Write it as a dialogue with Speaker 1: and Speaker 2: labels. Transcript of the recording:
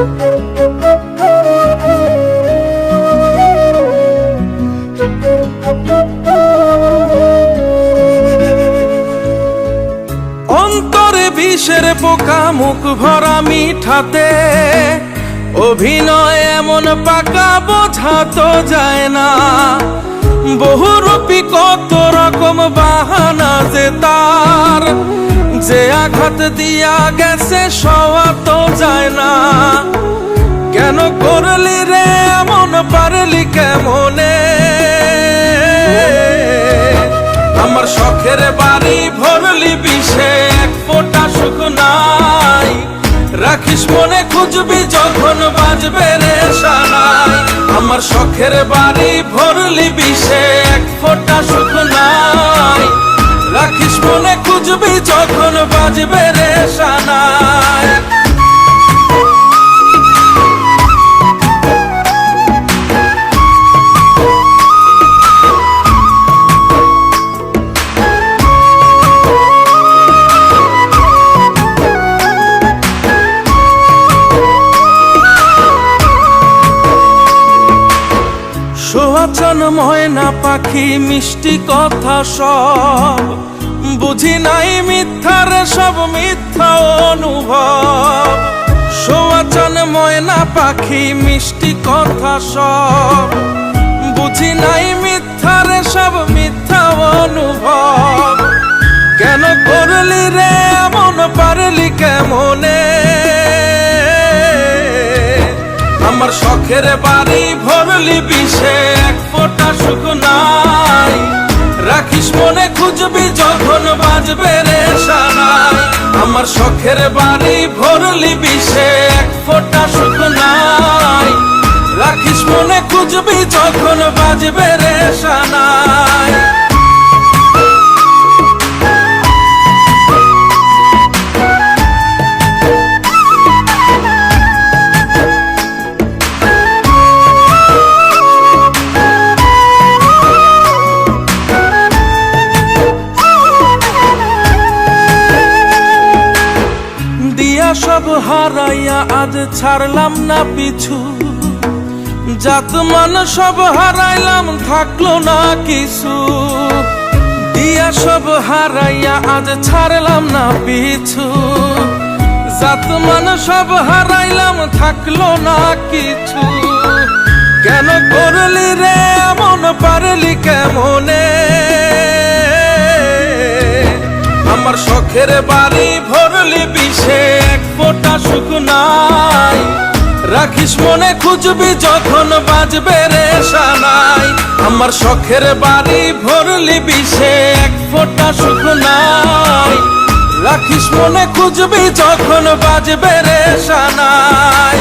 Speaker 1: অন্তরে বিষের পোকা, মুখ ভরা মিঠাতে। অভিনয় এমন পাকা বোঝাতো যায় না। বহুরূপী কত রকম বাহানা যে তার। যে আঘাত দিয়া গেছে, সওয়া তো যায় না। কেন করলি রে, এমন পারলি কেমনে? আমার শখের বাড়ি ভরলি বিষে, এক ফোঁটা সুখ নাই। রাখিস মনে, খুঁজবি যখন বাজবে রে সানাই আমার শখের বাড়ি ভরলি বিষে, এক ফোঁটা সুখ নাই। রাখিস মনে, খুঁজবি যখন বাজবে রে সোহাচন ময়না পাখি মিষ্টি কথা সব। বুঝি নাই মিথ্যার সব মিথ্যা অনুভব। সোহাচন ময়না পাখি, মিষ্টি কথা সব। বুঝি নাই মিথ্যার সব মিথ্যা অনুভব। কেন করলি রে এমন, পারলি কেমনে? আমার শখের বাড়ি ভরলি বিষে, এক ফোঁটা সুখ নাই। রাখিস মনে খুঁজবি যখন বাজবে রে সারা। আমার শখের বাড়ি ভরলি বিষে, এক ফোটা সুখ নাই। রাখিস মনে খুঁজবি যখন বাজবে রে সানাই সব হারাইয়া আজ ছাড়লাম না পিছু। জাত মান সব হারাইলাম, থাকল না কিছু। দিয়া সব হারাইয়া আজ ছাড়লাম না পিছু। জাত মান সব হারাইলাম, থাকল না কিছু। কেন করলি রে, এমন পারলি কেমনে? আমার শখের বাড়ি ভরলি বিষে এক ফোঁটা সুখ নাই। রাখিস মনে খুঁজবি যখন বাজবে রে সানাই। আমার শখের বাড়ি ভরলি বিষে এক ফোঁটা সুখ নাই। রাখিস মনে খুঁজবি যখন বাজবে রে সানাই।